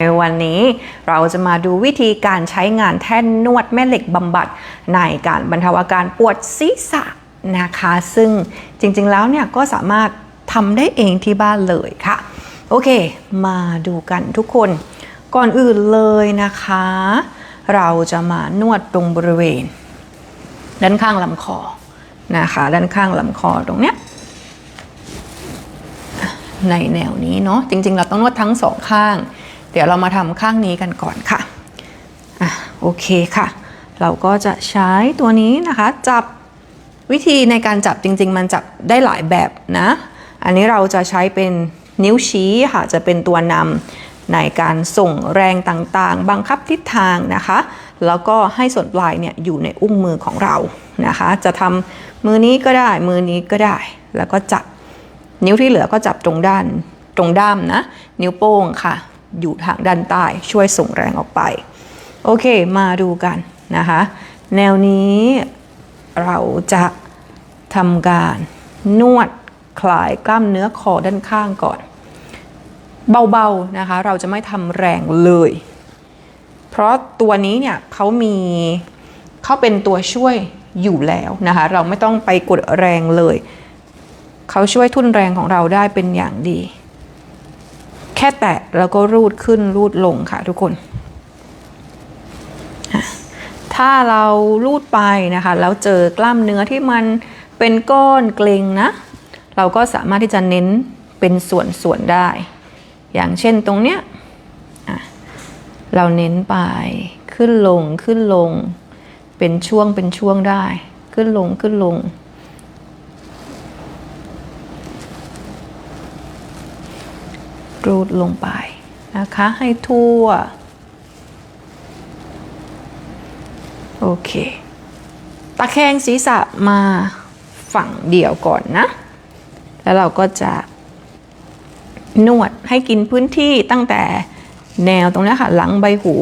ในวันนี้เราจะมาดูวิธีการใช้งานแท่นนวดแม่เหล็กบำบัดในการบรรเทาอาการปวดศีรษะนะคะ ซึ่งจริงๆแล้วเนี่ยก็สามารถทำได้เองที่บ้านเลยค่ะ โอเค มาดูกันทุกคน ก่อนอื่นเลยนะคะ เราจะมานวดตรงบริเวณ ด้านข้างลำคอนะคะ ด้านข้างลำคอตรงเนี้ยในแนวนี้เนาะจริงๆ เราต้องนวดทั้งสองข้าง เดี๋ยวเรามาทำข้างนี้กันก่อนค่ะอะโอเคค่ะ เราก็จะใช้ตัวนี้นะคะ จับวิธีในการจับจริง ๆ มันจับได้หลายแบบนะ อันนี้เราจะใช้เป็นนิ้วชี้ค่ะ จะเป็นตัวนำในการส่งแรงต่างๆ บังคับทิศทางนะคะ แล้วก็ให้ส่วนปลายเนี่ยอยู่ในอุ้งมือของเรานะคะ จะทำมือนี้ก็ได้ มือนี้ก็ได้ แล้วก็จับนิ้วที่เหลือก็จับตรงด้านตรงด้ามนะ นิ้วโป้งค่ะ อยู่ทางด้านใต้ช่วยส่งแรงออกไป โอเคมาดูกันนะคะ แนวนี้เราจะทำการนวดคลายกล้ามเนื้อคอด้านข้างก่อน เบาๆนะคะ เราจะไม่ทำแรงเลย เพราะตัวนี้เนี่ยเขามีเขาเป็นตัวช่วยอยู่แล้วนะคะ เราไม่ต้องไปกดแรงเลย เขาช่วยทุ่นแรงของเราได้เป็นอย่างดี ค่แตะแล้วก็รูดขึ้นรูดลงค่ะทุกคน ถ้าเรารูดไปนะคะ แล้วเจอกล้ามเนื้อที่มันเป็นก้อนเกร็งนะ เราก็สามารถที่จะเน้นเป็นส่วนๆได้ อย่างเช่นตรงเนี้ยเราเน้นไปขึ้นลงขึ้นลง เป็นช่วงเป็นช่วงได้ ขึ้นลงขึ้นลง รูดลงไปนะคะให้ทั่ว โอเค ตะแคงศีรษะมาฝั่งเดียวก่อนนะ แล้วเราก็จะนวดให้กินพื้นที่ตั้งแต่แนวตรงนี้ค่ะ หลังใบหู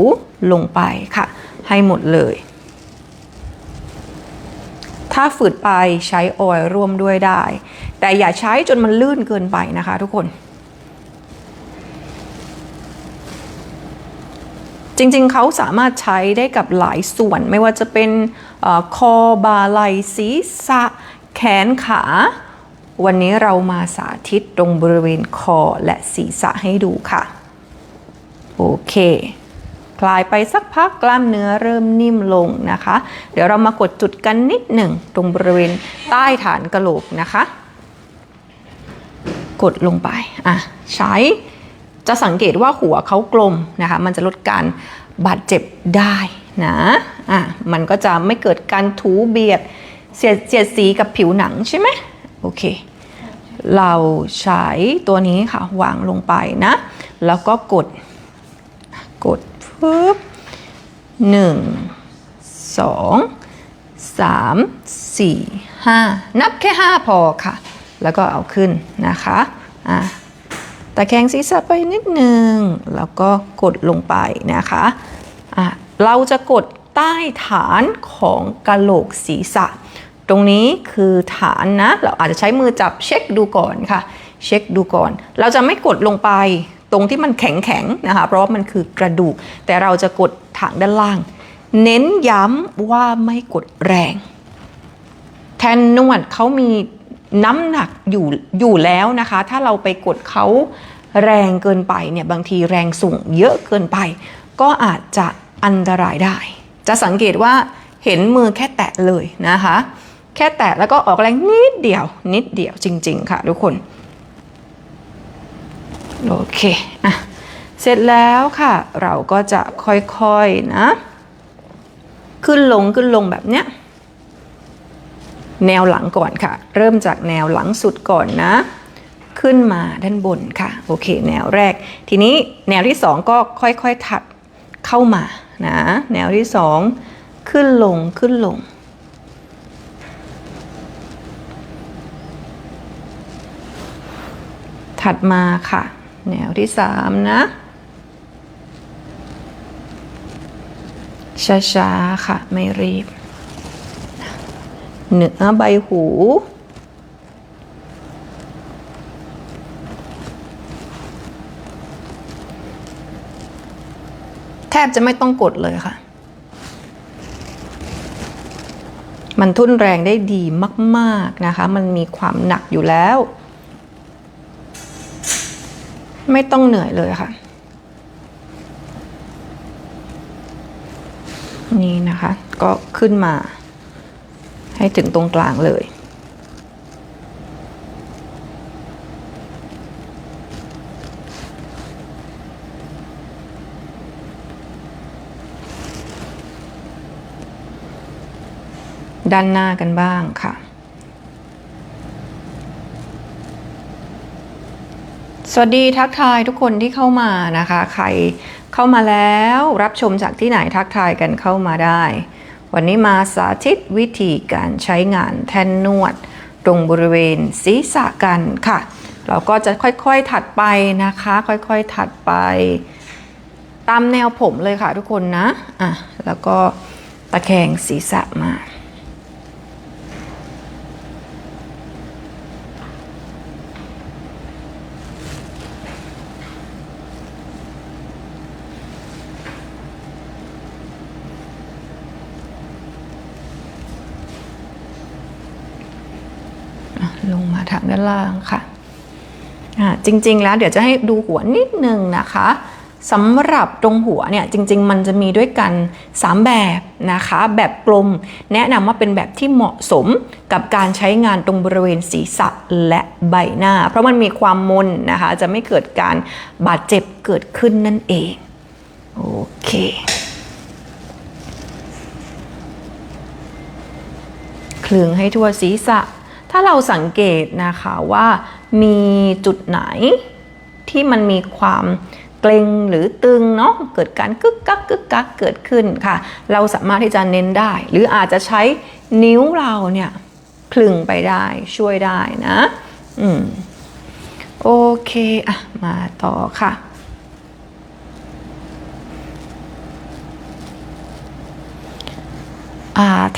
ลงไปค่ะ ให้หมดเลย ถ้าฝืดไปใช้ออยล์ร่วมด้วยได้ แต่อย่าใช้จนมันลื่นเกินไปนะคะทุกคน จริงๆ เขาสามารถใช้ได้กับหลายส่วนไม่ว่าจะเป็นอคอบาไหลศีรษะ แขนขา วันนี้เรามาสาธิตตรงบริเวณคอและศีรษะให้ดูค่ะ โอเค คลายไปสักพักกล้ามเนื้อเริ่มนิ่มลงนะคะ เดี๋ยวเรามากดจุดกันนิดหนึ่งตรงบริเวณใต้ฐานกระโหลกนะคะ กดลงไปอะใช้ จะสังเกตว่าหัวเขากลมนะคะ มันจะลดการบาดเจ็บได้นะอะมันก็จะไม่เกิดการถูเบียดเสียดเสียดสีกับผิวหนังใช่ไหมโอเค เราใช้ตัวนี้ค่ะวางลงไปนะ แล้วก็กดกดปึ๊บหนึ่งสองสามสี่ห้านับแค่ห้าพอค่ะ แล้วก็เอาขึ้นนะคะอะ ตะแคงศีรษะไปนิดนึง แล้วก็กดลงไปนะคะะเราจะกดใต้ฐานของกะโหลกศีรษะ ตรงนี้คือฐานนะ เราอาจจะใช้มือจับเช็คดูก่อนค่ะ เช็คดูก่อน เราจะไม่กดลงไปตรงที่มันแข็งแข็งๆนะคะ เพราะมันคือกระดูก แต่เราจะกดฐานด้านล่าง เน้นย้ำว่าไม่กดแรง แทนนวดเขามี น้ำหนักอยู่อยู่แล้วนะคะ ถ้าเราไปกดเขาแรงเกินไปเนี่ยบางทีแรงสูงเยอะเกินไป ก็อาจจะอันตรายได้ จะสังเกตว่าเห็นมือแค่แตะเลยนะคะ แค่แตะแล้วก็ออกแรงนิดเดียว นิดเดียวจริง ๆ ค่ะทุกคน โอเคอะเสร็จแล้วค่ะ เราก็จะค่อยๆนะ ขึ้นลงขึ้นลงแบบเนี้ย แนวหลังก่อนค่ะ เริ่มจากแนวหลังสุดก่อนนะ ขึ้นมาด้านบนค่ะ โอเค แนวแรก ทีนี้แนวที่สองก็ค่อยๆถัดเข้ามานะ แนวที่สองขึ้นลงขึ้นลงถัดมาค่ะ แนวที่สามนะ ช้าๆ ค่ะ ไม่รีบ เหนือใบหู แทบจะไม่ต้องกดเลยค่ะ มันทุ่นแรงได้ดีมากๆนะคะ มันมีความหนักอยู่แล้ว ไม่ต้องเหนื่อยเลยค่ะ นี่นะคะ ก็ขึ้นมา ให้ถึงตรงกลางเลย ด้านหน้ากันบ้างค่ะสวัสดีทักทายทุกคนที่เข้ามานะคะ ใครเข้ามาแล้วรับชมจากที่ไหนทักทายกันเข้ามาได้ วันนี้มาสาธิตวิธีการใช้งานแท่นนวด ตรงบริเวณศีรษะกันค่ะ เราก็จะค่อยๆถัดไปนะคะ ค่อยๆถัดไป ตามแนวผมเลยค่ะทุกคนนะอะแล้วก็ตะแคงศีรษะมา ลงมาทางด้านล่างค่ะอะจริง ๆ แล้วเดี๋ยวจะให้ดูหัวนิดนึงนะคะสำหรับตรงหัวเนี่ยจริง ๆ มันจะมีด้วยกัน 3 แบบนะคะ แบบกลมแนะนำว่าเป็นแบบที่เหมาะสมกับการใช้งานตรงบริเวณศีรษะและใบหน้า เพราะมันมีความมนนะคะ จะไม่เกิดการบาดเจ็บเกิดขึ้นนั่นเอง โอเคคลึงให้ทั่วศีรษะาเราสังเกตนะคะว่ามีจุดไหนที่มันมีความเกร็งหรือตึงเนาะเกิดการกึกกักกึกกักเกิดขึ้นค่ะ เราสามารถที่จะเน้นได้ หรืออาจจะใช้นิ้วเราเนี่ยคลึงไปได้ช่วยได้นะ อืม โอเค อะ มาต่อค่ะ อ่า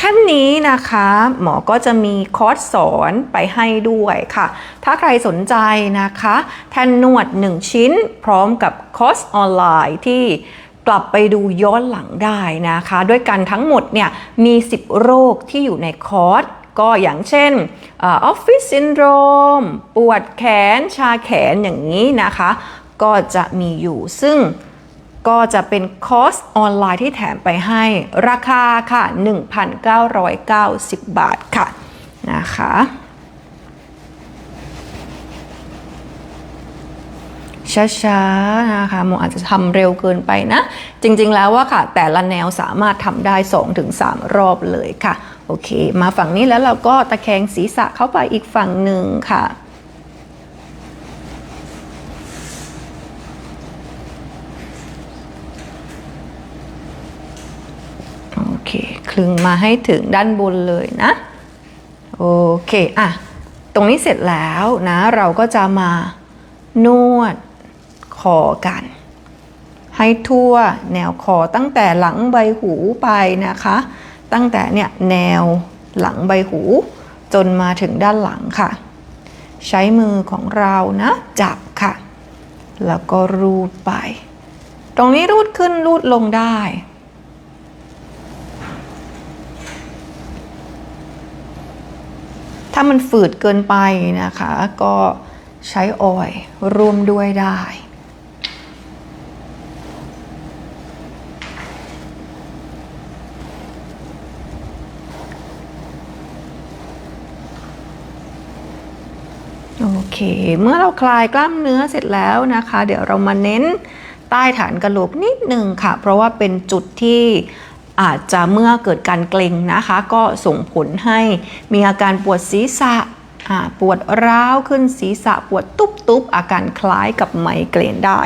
ท่านนี้นะคะหมอก็จะมีคอร์สสอนไปให้ด้วยค่ะ ถ้าใครสนใจนะคะแท่นนวด 1 ชิ้น พร้อมกับคอร์สออนไลน์ที่กลับไปดูย้อนหลังได้นะคะ ด้วยกันทั้งหมดเนี่ยมี 10 โรคที่อยู่ในคอร์สก็อย่างเช่นออฟฟิศซินโดรม ปวดแขนชาแขนอย่างนี้นะคะ ก็จะมีอยู่ซึ่ง ก็จะเป็นคอร์สออนไลน์ที่แถมไปให้ราคาค่ะ 1,990 บาทค่ะนะคะช้าๆนะคะโมอาจจะทำเร็วเกินไปนะ จริงๆแล้วว่าค่ะ แต่ละแนวสามารถทำได้ 2-3 รอบเลยค่ะ โอเค มาฝั่งนี้แล้วเราก็ตะแคงศีรษะเข้าไปอีกฝั่งหนึ่งค่ะ เคคลึงมาให้ถึงด้านบนเลยนะโอเคอะตรงนี้เสร็จแล้วนะเราก็จะมานวดคอกัน ให้ทั่วแนวคอตั้งแต่หลังใบหูไปนะคะ ตั้งแต่เนี่ยแนวหลังใบหู จนมาถึงด้านหลังค่ะ ใช้มือของเรานะจับค่ะ แล้วก็รูดไป ตรงนี้รูดขึ้นรูดลงได้ ถ้ามันฝืดเกินไปนะคะ ก็ใช้ออยล์ร่วมด้วยได้โอเค เมื่อเราคลายกล้ามเนื้อเสร็จแล้วนะคะ เดี๋ยวเรามาเน้นใต้ฐานกระโหลกนิดหนึ่งค่ะ เพราะว่าเป็นจุดที่ อาจจะเมื่อเกิดการเกร็งนะคะ ก็ส่งผลให้มีอาการปวดศีรษะปวดร้าวขึ้นศีรษะปวดตุบๆ อาการคล้ายกับไมเกรนได้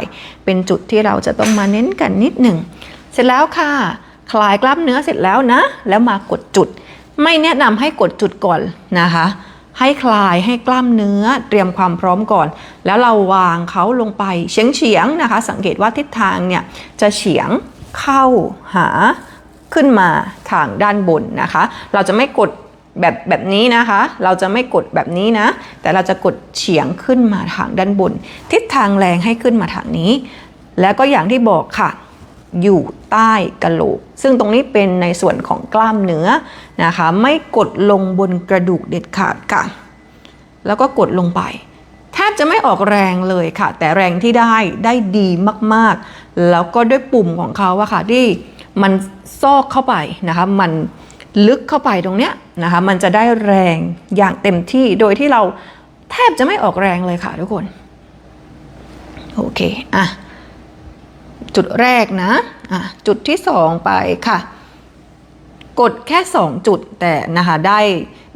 เป็นจุดที่เราจะต้องมาเน้นกันนิดหนึ่ง เสร็จแล้วค่ะ คลายกล้ามเนื้อเสร็จแล้วนะ แล้วมากดจุด ไม่แนะนำให้กดจุดก่อนนะคะ ให้คลายให้กล้ามเนื้อเตรียมความพร้อมก่อน แล้วเราวางเขาลงไปเฉียงๆนะคะ สังเกตว่าทิศทางเนี่ยจะเฉียงเข้าหา ขึ้นมาทางด้านบนนะคะ เราจะไม่กดแบบแบบนี้นะคะ เราจะไม่กดแบบนี้นะ แต่เราจะกดเฉียงขึ้นมาทางด้านบน ทิศทางแรงให้ขึ้นมาทางนี้ แล้วก็อย่างที่บอกค่ะ อยู่ใต้กะโหลก ซึ่งตรงนี้เป็นในส่วนของกล้ามเนื้อนะคะ ไม่กดลงบนกระดูกเด็ดขาดค่ะ แล้วก็กดลงไปแทบจะไม่ออกแรงเลยค่ะ แต่แรงที่ได้ได้ดีมากๆ แล้วก็ด้วยปุ่มของเขาอะค่ะที่ มันซอกเข้าไปนะคะมันลึกเข้าไปตรงเนี้ยนะคะมันจะได้แรงอย่างเต็มที่โดยที่เราแทบจะไม่ออกแรงเลยค่ะทุกคนโอเคอะจุดแรกนะอะจุดที่สองไปค่ะ กดแค่ 2 จุดแต่นะคะได้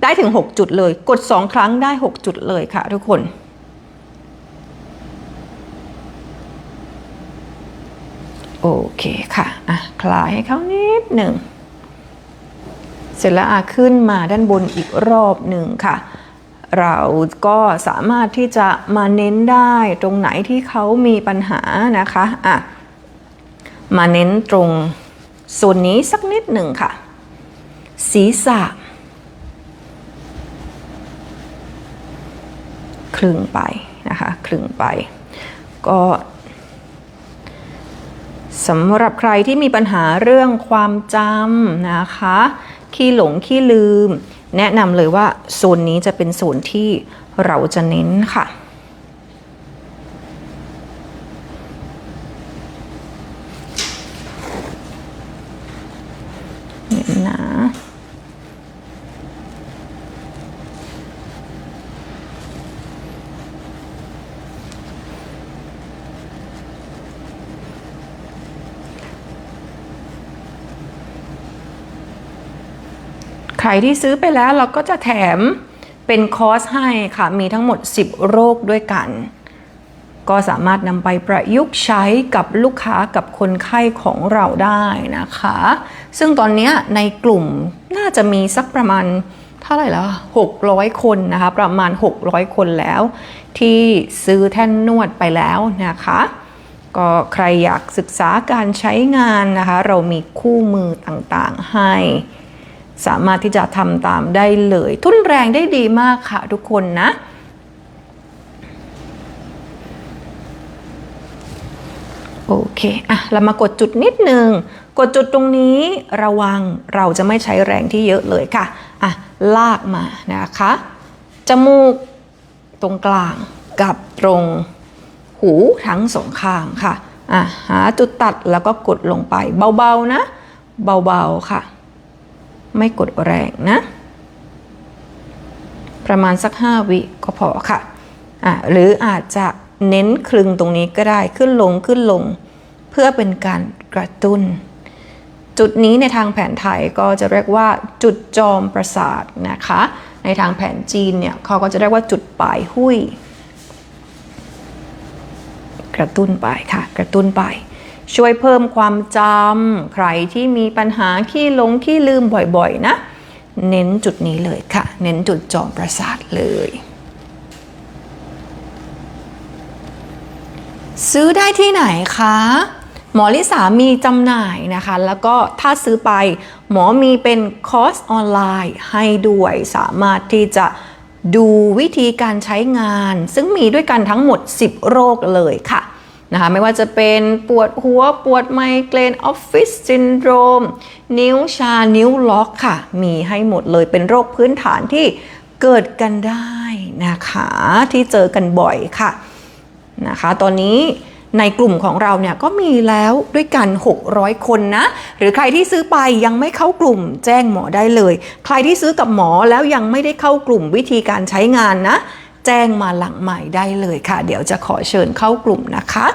ได้ถึง 6 จุดเลย กด 2 ครั้งได้ 6 จุดเลยค่ะทุกคน โอ เคค่ะอะคลายให้เขานิดหนึ่ง เสร็จแล้วอะขึ้นมาด้านบนอีกรอบหนึ่งค่ะ เราก็สามารถที่จะมาเน้นได้ตรงไหนที่เขามีปัญหานะคะอะมาเน้นตรงส่วนนี้สักนิดหนึ่งค่ะ ศีรษะคลึงไปนะคะคลึงไป ก็ สำหรับใครที่มีปัญหาเรื่องความจำนะคะ ขี้หลงขี้ลืม แนะนำเลยว่าโซนนี้จะเป็นโซนที่เราจะเน้นค่ะ รที่ซื้อไปแล้วเราก็จะแถมเป็นคอร์สให้ค่ะ มีทั้งหมด 10 โรคด้วยกัน ก็สามารถนำไปประยุกต์ใช้กับลูกค้ากับคนไข้ของเราได้นะคะ ซึ่งตอนนี้ในกลุ่มน่าจะมีสักประมาณเท่าไหร่แล้ว600 คนนะคะ ประมาณ 600 คนแล้ว ที่ซื้อแท่นนวดไปแล้วนะคะ ก็ใครอยากศึกษาการใช้งานนะคะ เรามีคู่มือต่างๆให้ สามารถที่จะทำตามได้เลย ทุนแรงได้ดีมากค่ะทุกคนนะโอเคอะเรามากดจุดนิดหนึ่งกดจุดตรงนี้ระวังเราจะไม่ใช้แรงที่เยอะเลยค่ะอะลากมานะคะ จมูกตรงกลางกับตรงหูทั้งสองข้างค่ะอะหาจุดตัดแล้วก็กดลงไปเบาๆนะ เบาๆค่ะ ไม่กดแรงนะ ประมาณสัก 5 วิก็พอค่ะอะ หรืออาจจะเน้นคลึงตรงนี้ก็ได้ขึ้นลงขึ้นลง เพื่อเป็นการกระตุ้น จุดนี้ในทางแผนไทยก็จะเรียกว่าจุดจอมประสาทนะคะ ในทางแผนจีนเนี่ยเขาก็จะเรียกว่าจุดปลายหุ้ย กระตุ้นไปค่ะ กระตุ้นไป ช่วยเพิ่มความจำใครที่มีปัญหาขี้หลงขี้ลืมบ่อยๆนะ เน้นจุดนี้เลยค่ะ เน้นจุดจอมประสาทเลย ซื้อได้ที่ไหนคะหมอลิสามีจำหน่ายนะคะ แล้วก็ถ้าซื้อไปหมอมีเป็นคอร์สออนไลน์ให้ด้วยสามารถที่จะดูวิธีการใช้งาน ซึ่งมีด้วยกันทั้งหมด 10 โรคเลยค่ะ นะคะไม่ว่าจะเป็นปวดหัวปวดไมเกรนออฟฟิศซินโดรม นิ้วชานิ้วล็อกค่ะ มีให้หมดเลยเป็นโรคพื้นฐานที่เกิดกันได้นะคะที่เจอกันบ่อยค่ะนะคะตอนนี้ในกลุ่มของเราเนี่ยก็มีแล้วด้วยกัน 600 คนนะ หรือใครที่ซื้อไปยังไม่เข้ากลุ่มแจ้งหมอได้เลย ใครที่ซื้อกับหมอแล้วยังไม่ได้เข้ากลุ่มวิธีการใช้งานนะ แจ้งมาหลังใหม่ได้เลยค่ะ เดี๋ยวจะขอเชิญเข้ากลุ่มนะคะ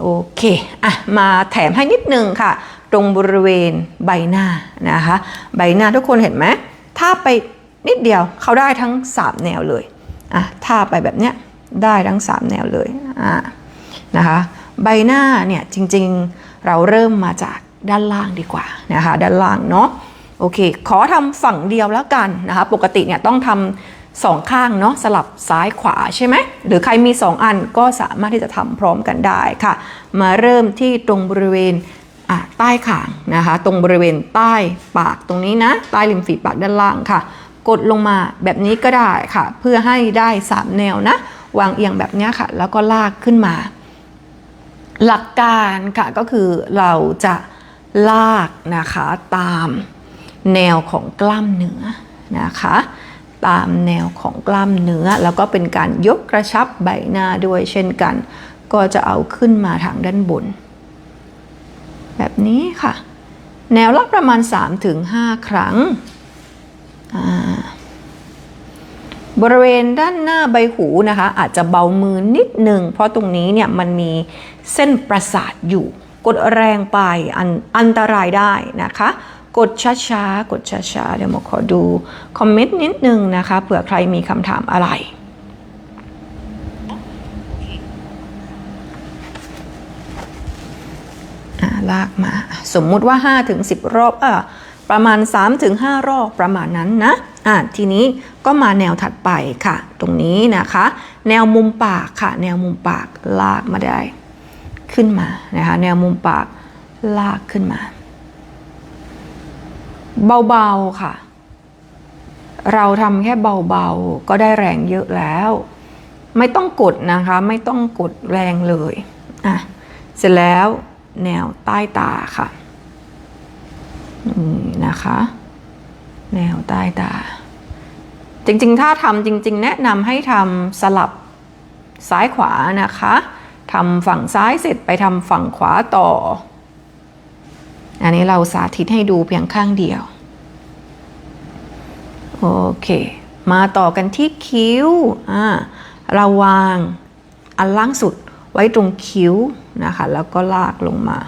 โอเคอะมาแถมให้นิดนึงค่ะ ตรงบริเวณใบหน้านะคะ ใบหน้าทุกคนเห็นไหมถ้าไปนิดเดียวเขาได้ทั้ง 3 แนวเลยอะถ้าไปแบบเนี้ยได้ทั้ง 3 แนวเลยอ่านะคะใบหน้าเนี่ยจริงๆเราเริ่มมาจากด้านล่างดีกว่านะคะด้านล่างเนาะโอเค ขอทำฝั่งเดียวแล้วกันนะคะ ปกติเนี่ยต้องทำ สองข้างเนาะสลับซ้ายขวาใช่ไหมหรือใครมี 2 อันก็สามารถที่จะทำพร้อมกันได้ค่ะ มาเริ่มที่ตรงบริเวณใต้ขางนะคะ ตรงบริเวณใต้ปากตรงนี้นะ ใต้ริมฝีปากด้านล่างค่ะ กดลงมาแบบนี้ก็ได้ค่ะ เพื่อให้ได้ 3 แนวนะ วางเอียงแบบนี้ค่ะ แล้วก็ลากขึ้นมา หลักการค่ะก็คือเราจะลากนะคะตามแนวของกล้ามเนื้อนะคะ ตามแนวของกล้ามเนื้อ แล้วก็เป็นการยกกระชับใบหน้าด้วยเช่นกัน ก็จะเอาขึ้นมาทางด้านบน แบบนี้ค่ะ แนวละประมาณ 3-5 ครั้ง บริเวณด้านหน้าใบหูนะคะ อาจจะเบามือนิดหนึ่ง เพราะตรงนี้เนี่ยมันมีเส้นประสาทอยู่ กดแรงไปอันอันตรายได้นะคะ กดช้าๆ กดช้าๆ เดี๋ยวมาขอดูคอมเมนต์นิดนึงนะคะเผื่อใครมีคำถามอะไรลากมา สมมุติว่า 5-10ถึงรอบเออประมาณ3-5ถึง5รอบประมาณนั้นนะอะทีนี้ก็มาแนวถัดไปค่ะ ตรงนี้นะคะ แนวมุมปากค่ะ แนวมุมปากลากมาได้ ขึ้นมานะคะ แนวมุมปากลากขึ้นมา เบาๆค่ะ เราทำแค่เบาๆ ก็ได้แรงเยอะแล้ว ไม่ต้องกดนะคะ ไม่ต้องกดแรงเลยอะเสร็จแล้วแนวใต้ตาค่ะนี่นะคะ แนวใต้ตา จริงๆ ถ้าทำจริง ๆ แนะนำให้ทำสลับซ้ายขวานะคะทำฝั่งซ้ายเสร็จไปทำฝั่งขวาต่อ อันนี้เราสาธิตให้ดูเพียงข้างเดียว โอเค มาต่อกันที่คิ้วอ่าเราวางอันล่างสุดไว้ตรงคิ้วนะคะ แล้วก็ลากลงมา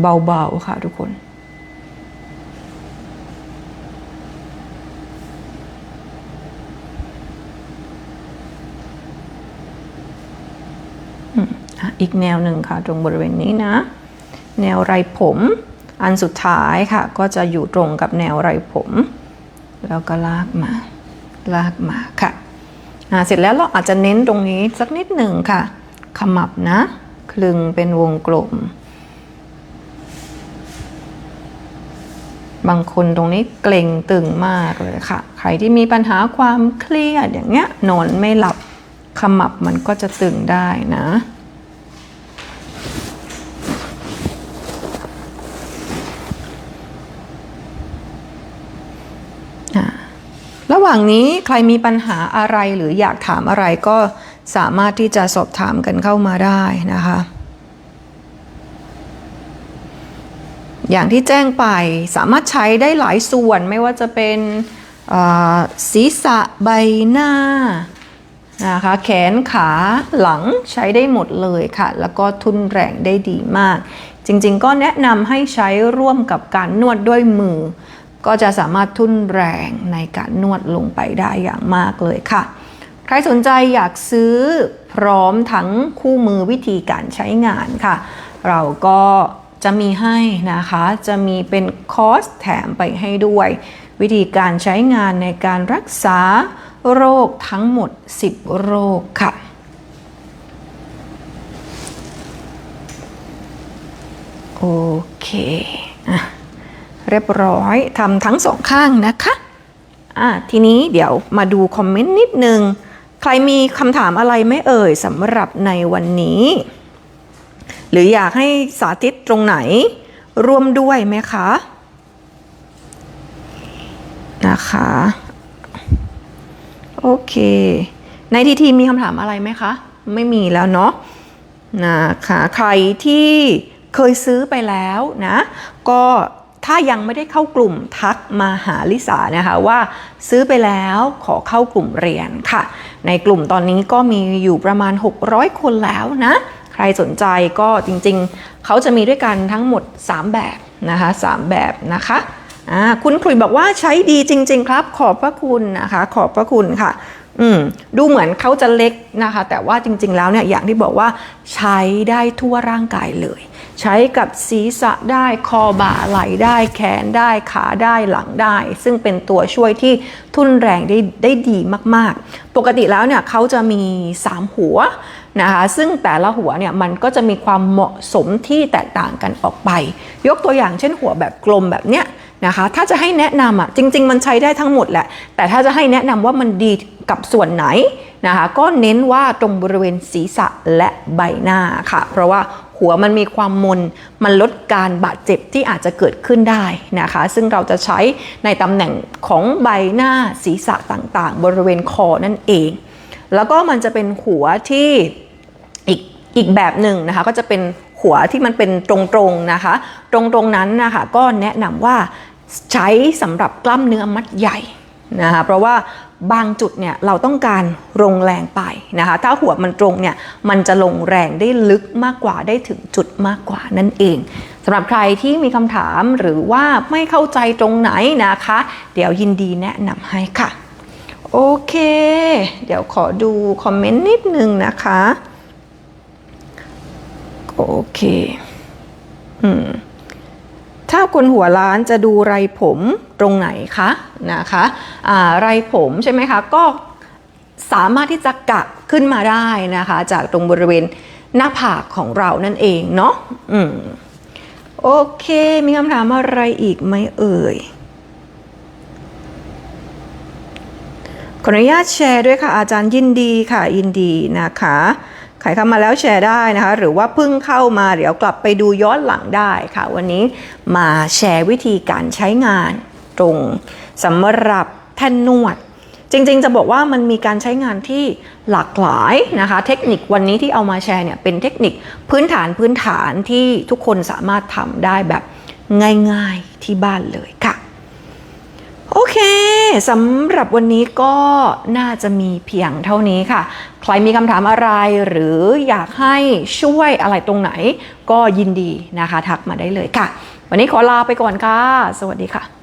เบาๆค่ะทุกคน อีกแนวหนึ่งค่ะ ตรงบริเวณนี้นะ แนวไรผม อันสุดท้ายค่ะ ก็จะอยู่ตรงกับแนวไรผม แล้วก็ลากมา ลากมาค่ะเสร็จแล้วเราอาจจะเน้นตรงนี้สักนิดหนึ่งค่ะ ขมับนะ คลึงเป็นวงกลม บางคนตรงนี้เกร็งตึงมากเลยค่ะ ใครที่มีปัญหาความเครียดอย่างเงี้ยนอนไม่หลับขมับมันก็จะตึงได้นะ ระหว่างนี้ใครมีปัญหาอะไรหรืออยากถามอะไรก็สามารถที่จะสอบถามกันเข้ามาได้นะคะ อย่างที่แจ้งไปสามารถใช้ได้หลายส่วนไม่ว่าจะเป็นศีรษะใบหน้านะคะแขนขาหลังใช้ได้หมดเลยค่ะ แล้วก็ทุนแรงได้ดีมาก จริงๆ ก็แนะนำให้ใช้ร่วมกับการนวดด้วยมือ ก็จะสามารถทุ่นแรงในการนวดลงไปได้อย่างมากเลยค่ะ ใครสนใจอยากซื้อพร้อมทั้งคู่มือวิธีการใช้งานค่ะ เราก็จะมีให้นะคะ จะมีเป็นคอร์สแถมไปให้ด้วย วิธีการใช้งานในการรักษาโรคทั้งหมด 10 โรคค่ะโอเคอะ เรียบร้อยทำทั้งสองข้างนะคะอะทีนี้เดี๋ยวมาดูคอมเมนต์นิดนึง ใครมีคำถามอะไรไหม่เอ่ยสำหรับในวันนี้ หรืออยากให้สาธิตตรงไหน ร่วมด้วยไหมคะ นะคะ โอเค ในทีทีมีคำถามอะไรไหมคะ ไม่มีแล้วเนาะนะคะใครที่เคยซื้อไปแล้วนะ ก็ ถ้ายังไม่ได้เข้ากลุ่มทักมาหาลิสานะคะว่าซื้อไปแล้วขอเข้ากลุ่มเรียนค่ะ ในกลุ่มตอนนี้ก็มีอยู่ประมาณ 600 คนแล้วนะ ใครสนใจก็จริงๆ เขาจะมีด้วยกันทั้งหมด 3 แบบนะคะ3แบบนะคะคุณคลุยบอกว่าใช้ดีจริง ๆ ครับ ขอบพระคุณนะคะ ขอบพระคุณค่ะ อืมดูเหมือนเขาจะเล็กนะคะ แต่ว่าจริง ๆ แล้วเนี่ยอย่างที่บอกว่าใช้ได้ทั่วร่างกายเลย ใช้กับศีรษะได้คอบ่าไหล่ได้แขนได้ขาได้หลังได้ ซึ่งเป็นตัวช่วยที่ทุนแรงได้ได้ดีมากๆ ปกติแล้วเนี่ยเขาจะมี 3 หัวนะคะซึ่งแต่ละหัวเนี่ยมันก็จะมีความเหมาะสมที่แตกต่างกันออกไป ยกตัวอย่างเช่นหัวแบบกลมแบบเนี้ย นะคะ ถ้าจะให้แนะนำอะจริง ๆ มันใช้ได้ทั้งหมดแหละ แต่ถ้าจะให้แนะนำว่ามันดีกับส่วนไหนนะคะ ก็เน้นว่าตรงบริเวณศีรษะและใบหน้าค่ะ เพราะว่าหัวมันมีความมน มันลดการบาดเจ็บที่อาจจะเกิดขึ้นได้นะคะ ซึ่งเราจะใช้ในตำแหน่งของใบหน้าศีรษะต่างๆ บริเวณคอนั่นเอง แล้วก็มันจะเป็นหัวที่อีกอีกแบบหนึ่งนะคะก็จะเป็นหัวที่มันเป็นตรงๆนะคะ ตรงๆนั้นนะคะก็แนะนำว่า ใช้สำหรับกล้ามเนื้อมัดใหญ่นะคะเพราะว่าบางจุดเนี่ยเราต้องการลงแรงไปนะคะถ้าหัวมันตรงเนี่ยมันจะลงแรงได้ลึกมากกว่าได้ถึงจุดมากกว่านั่นเองสำหรับใครที่มีคำถามหรือว่าไม่เข้าใจตรงไหนนะคะ เดี๋ยวยินดีแนะนำให้ค่ะ โอเค เดี๋ยวขอดูคอมเมนต์นิดนึงนะคะ โอเค อืม ถ้าคนหัวล้านจะดูไรผมตรงไหนคะนะคะไรผมใช่ไหมคะก็สามารถที่จะกะขึ้นมาได้นะคะ จากตรงบริเวณหน้าผากของเรานั่นเองเนาะอืมโอเค มีคำถามอะไรอีกไหมเอ่ยขออนุญาตแชร์ด้วยค่ะ อาจารย์ยินดีค่ะยินดีนะคะ ใครเข้ามาแล้วแชร์ได้นะคะ หรือว่าเพิ่งเข้ามาเดี๋ยวกลับไปดูย้อนหลังได้ค่ะ วันนี้มาแชร์วิธีการใช้งานตรงสำหรับแท่นนวด จริงๆจะบอกว่ามันมีการใช้งานที่หลากหลายนะคะ เทคนิควันนี้ที่เอามาแชร์เนี่ยเป็นเทคนิคพื้นฐานพื้นฐานที่ทุกคนสามารถทำได้แบบง่ายๆที่บ้านเลยค่ะ โอเค สำหรับวันนี้ก็น่าจะมีเพียงเท่านี้ค่ะ ใครมีคำถามอะไรหรืออยากให้ช่วยอะไรตรงไหน ก็ยินดีนะคะ ทักมาได้เลยค่ะ วันนี้ขอลาไปก่อนค่ะ สวัสดีค่ะ